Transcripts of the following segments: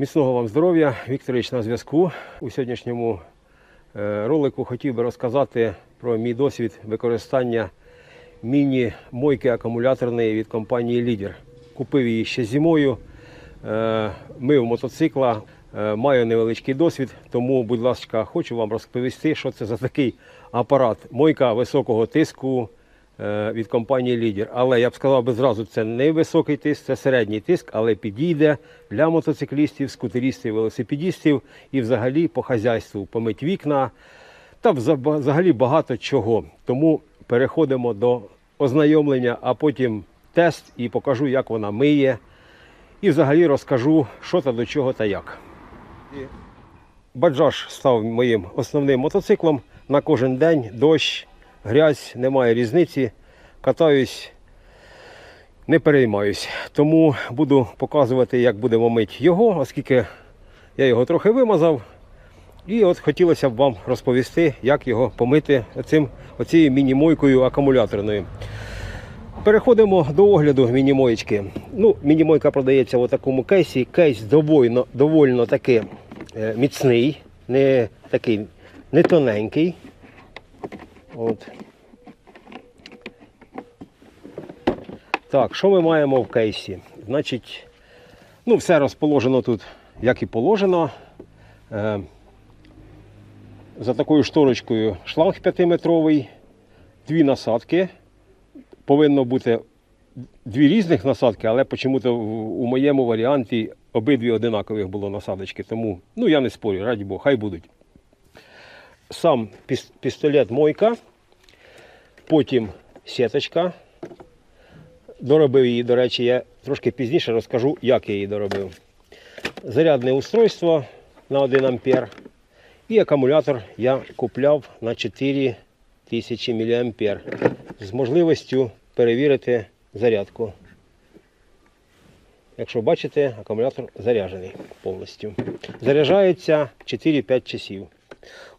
Міцного вам здоров'я, Вікторович на зв'язку. У сьогоднішньому е, ролику хотів би розказати про мій досвід використання міні-мойки акумуляторної від компанії Лідер. Купив її ще зимою, е, мив мотоцикла, е, маю невеличкий досвід, тому, будь ласка, хочу вам розповісти, що це за такий апарат. Мойка високого тиску від компанії Лідер. Але я б сказав би зразу, це не високий тиск, це середній тиск, але підійде для мотоциклістів, скутерістів, велосипедістів і взагалі по хазяйству помить вікна та взагалі багато чого. Тому переходимо до ознайомлення, а потім тест і покажу, як вона миє. І взагалі розкажу, що та до чого та як. Баджаж став моїм основним мотоциклом на кожен день, дощ, грязь, немає різниці. Катаюсь, не переймаюсь. Тому буду показувати, як будемо мити його, оскільки я його трохи вимазав. І от хотілося б вам розповісти, як його помити оцим, оцією мінімойкою акумуляторною. Переходимо до огляду мінімоєчки. Ну, мінімойка продається в такому кейсі. Кейс довольно, довольно таки е, міцний, не такий не тоненький. От. Так, що ми маємо в кейсі? Значить, ну, все розположено тут, як і положено. Е, за такою шторочкою шланг 5-метровий, дві насадки. Повинно бути дві різних насадки, але чому-то у моєму варіанті обидві одинакових було насадочки. Тому ну, я не спорю, раді Бога, хай будуть. Сам пістолет мойка, потім сіточка. Доробив її, до речі, я трошки пізніше розкажу, як я її доробив. Зарядне устройство на 1 ампер. І акумулятор я купляв на 4000 мА з можливістю перевірити зарядку. Якщо бачите, акумулятор заряджений повністю. Заряджається 4-5 часів.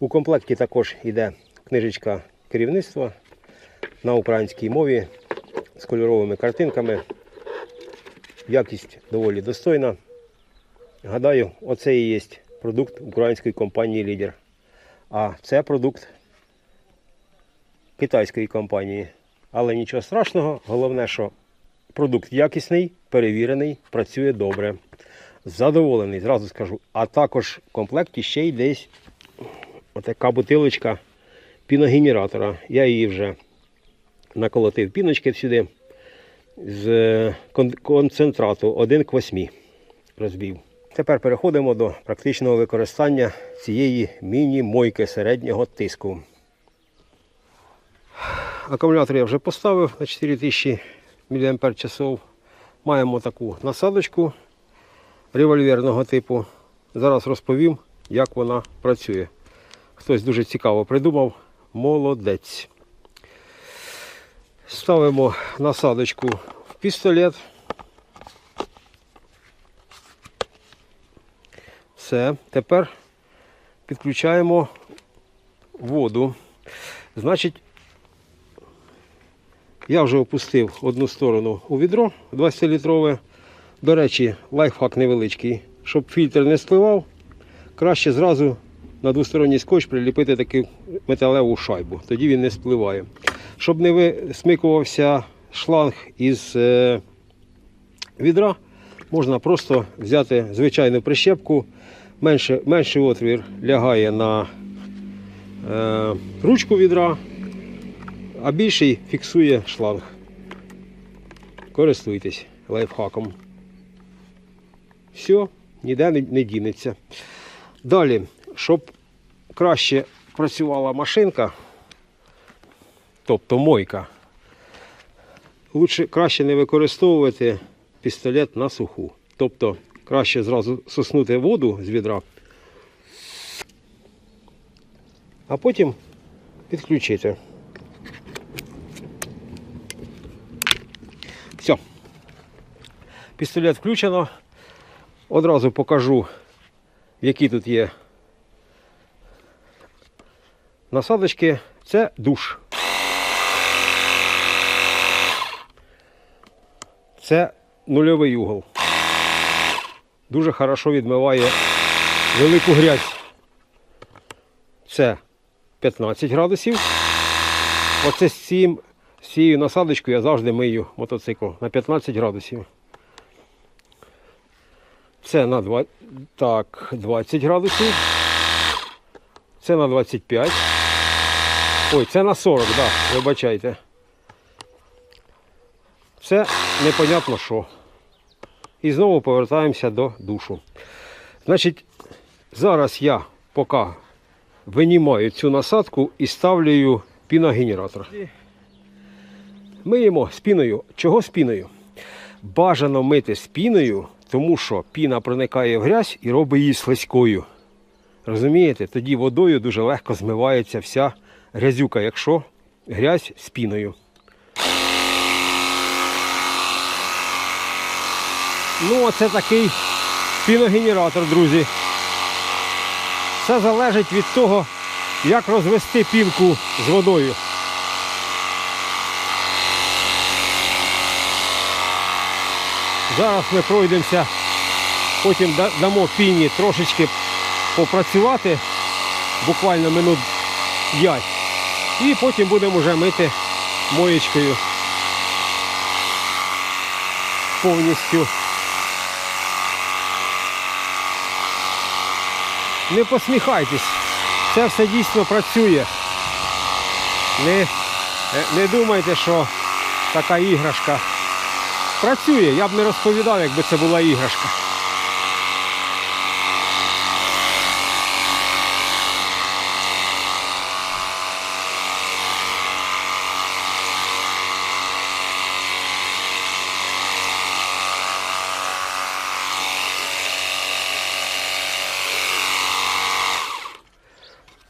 У комплекті також йде книжечка керівництва на українській мові з кольоровими картинками. Якість доволі достойна. Гадаю, оце і є продукт української компанії Лідер. А це продукт китайської компанії. Але нічого страшного, головне, що продукт якісний, перевірений, працює добре. Задоволений, зразу скажу. А також в комплекті ще й десь отака бутилочка піногенератора. Я її вже наколотив піночки сюди з концентрату 1 к 8 розбив. Тепер переходимо до практичного використання цієї міні-мойки середнього тиску. Акумулятор я вже поставив на 4000 мАч. Маємо таку насадочку револьверного типу. Зараз розповім, як вона працює. Хтось дуже цікаво придумав. Молодець. Ставимо насадочку в пістолет. Все, тепер підключаємо воду. Значить, я вже опустив одну сторону у відро 20-літрове. До речі, лайфхак невеличкий. Щоб фільтр не спливав, краще зразу на двосторонній скотч приліпити таку металеву шайбу. Тоді він не спливає. Щоб не висмикувався шланг із е, відра, можна просто взяти звичайну прищепку. Менше, менший отвір лягає на е, ручку відра, а більший фіксує шланг. Користуйтесь лайфхаком. Все, ніде не, не дінеться. Далі, щоб краще працювала машинка, тобто мойка, лучше краще не використовувати пістолет на суху. Тобто краще зразу соснути воду з відра, а потім підключити. Все. Пістолет включено. Одразу покажу, які тут є насадочки. Це душ. Це нульовий угол. дуже хорошо відмиває велику грязь. Це 15 градусів. Оце з, цим, з цією насадочкою я завжди мию мотоцикл на 15 градусів. Це на 2, так, 20 градусів. Це на 25. Ой, це на 40, так, да, вибачайте. Це непонятно що. І знову повертаємося до душу. Значить, зараз я поки винімаю цю насадку і ставлю піногенератор. Миємо з піною. Чого з піною? Бажано мити з піною, тому що піна проникає в грязь і робить її слизькою. Розумієте? Тоді водою дуже легко змивається вся грязюка, якщо грязь з Ну, оце такий піногенератор, друзі. Все залежить від того, як розвести пінку з водою. Зараз ми пройдемося, потім дамо піні трошечки попрацювати, буквально минут 5. І потім будемо вже мити моєчкою повністю. Не посміхайтесь, це все дійсно працює. Не, е, не думайте, що така іграшка працює. Я б не розповідав, якби це була іграшка.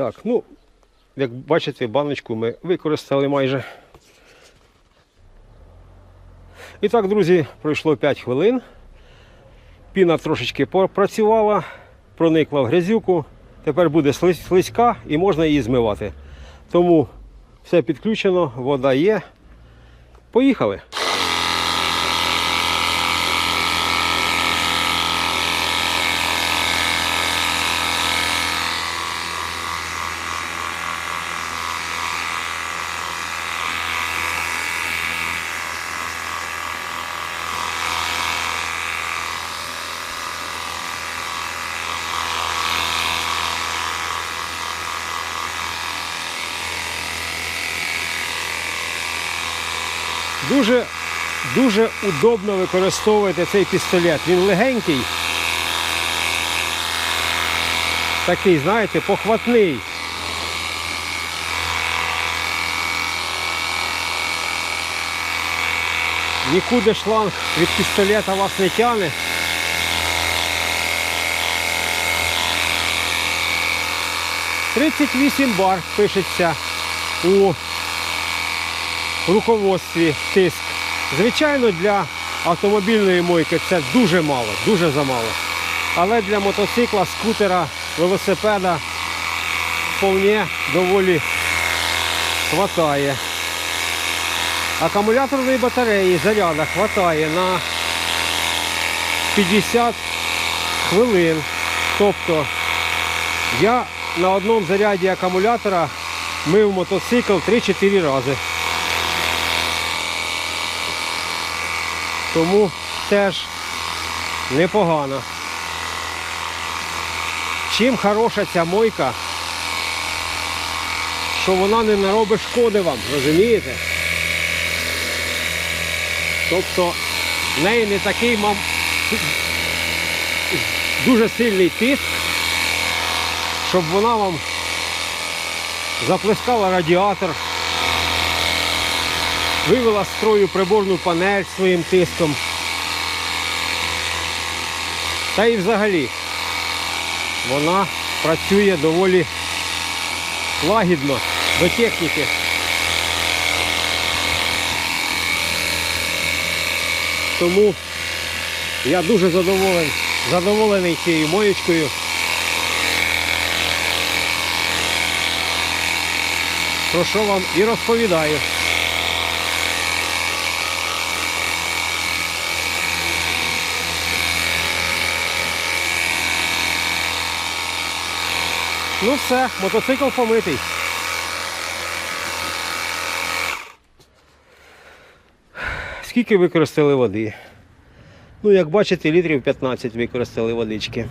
Так, ну, як бачите, баночку ми використали майже. І так, друзі, пройшло 5 хвилин. Піна трошечки попрацювала, проникла в грязюку. Тепер буде слизька і можна її змивати. Тому все підключено, вода є. Поїхали. Дуже, дуже удобно використовувати цей пістолет. Він легенький. Такий, знаєте, похватний. Нікуди шланг від пістолета вас не тягне. Тридцять вісім бар пишеться у руководстві тиск. Звичайно, для автомобільної мойки це дуже мало, дуже замало. Але для мотоцикла, скутера, велосипеда вполне доволі хватає. Акумуляторної батареї заряда хватає на 50 хвилин. Тобто я на одному заряді акумулятора мив мотоцикл 3-4 рази. Тому теж непогано. Чим хороша ця мойка, що вона не наробить шкоди вам, розумієте? Тобто в неї не такий мам... дуже сильний тиск, щоб вона вам заплескала радіатор, вивела з строю приборну панель своїм тиском. Та і взагалі вона працює доволі лагідно до техніки. Тому я дуже задоволений, задоволений цією моєчкою. Про що вам і розповідаю. Ну все, мотоцикл помитий. Скільки використали води? Ну, як бачите, літрів 15 використали водички.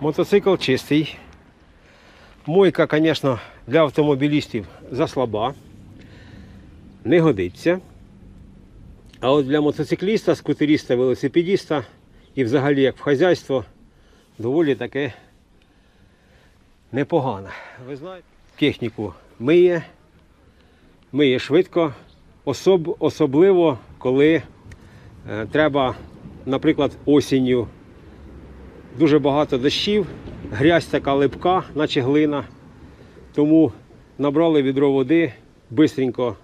Мотоцикл чистий. Мойка, звісно, для автомобілістів заслаба. Не годиться. А от для мотоцикліста, скутеріста, велосипедіста і взагалі як в хазяйство доволі таке непогано. Ви знаєте, техніку миє, миє швидко, особ, особливо коли е, треба, наприклад, осінню дуже багато дощів, грязь така липка, наче глина. Тому набрали відро води, бистренько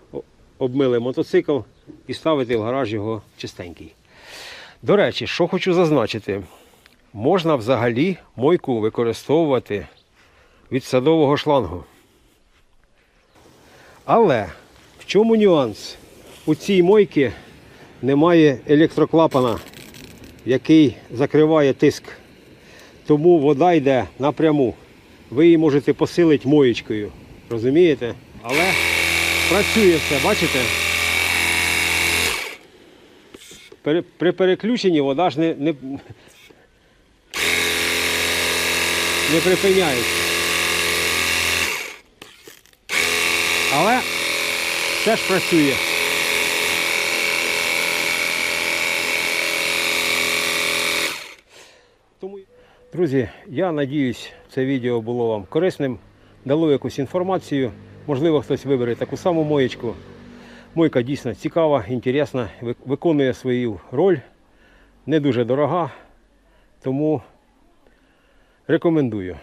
обмили мотоцикл і ставити в гараж його чистенький. До речі, що хочу зазначити, можна взагалі мойку використовувати від садового шлангу. Але в чому нюанс? У цій мойці немає електроклапана, який закриває тиск. Тому вода йде напряму. Ви її можете посилити моєчкою. Розумієте? Але працює все, бачите? При переключенні вода ж не, не, не припиняється. Але все ж працює. Друзі, я надіюсь, це відео було вам корисним, дало якусь інформацію. Можливо, хтось вибере таку саму моєчку. Мойка дійсно цікава, інтересна, виконує свою роль, не дуже дорога, тому рекомендую.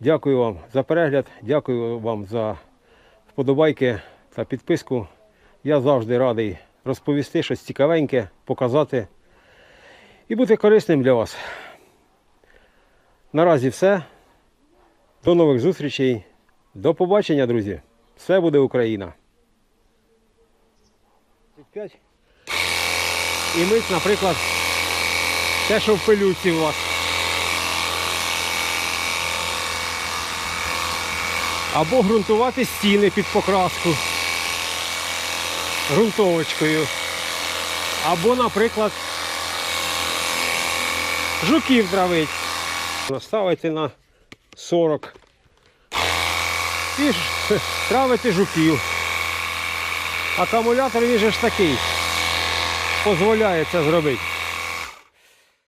Дякую вам за перегляд, дякую вам за вподобайки та підписку. Я завжди радий розповісти щось цікавеньке, показати і бути корисним для вас. Наразі все. До нових зустрічей. До побачення, друзі. Все буде Україна. 35. І мить, наприклад, те, що в пилюці у вас. Або ґрунтувати стіни під покраску ґрунтовочкою. Або, наприклад, жуків травить. Наставити на 40. І травити жуків. Акумулятор він же ж такий. Дозволяє це зробити.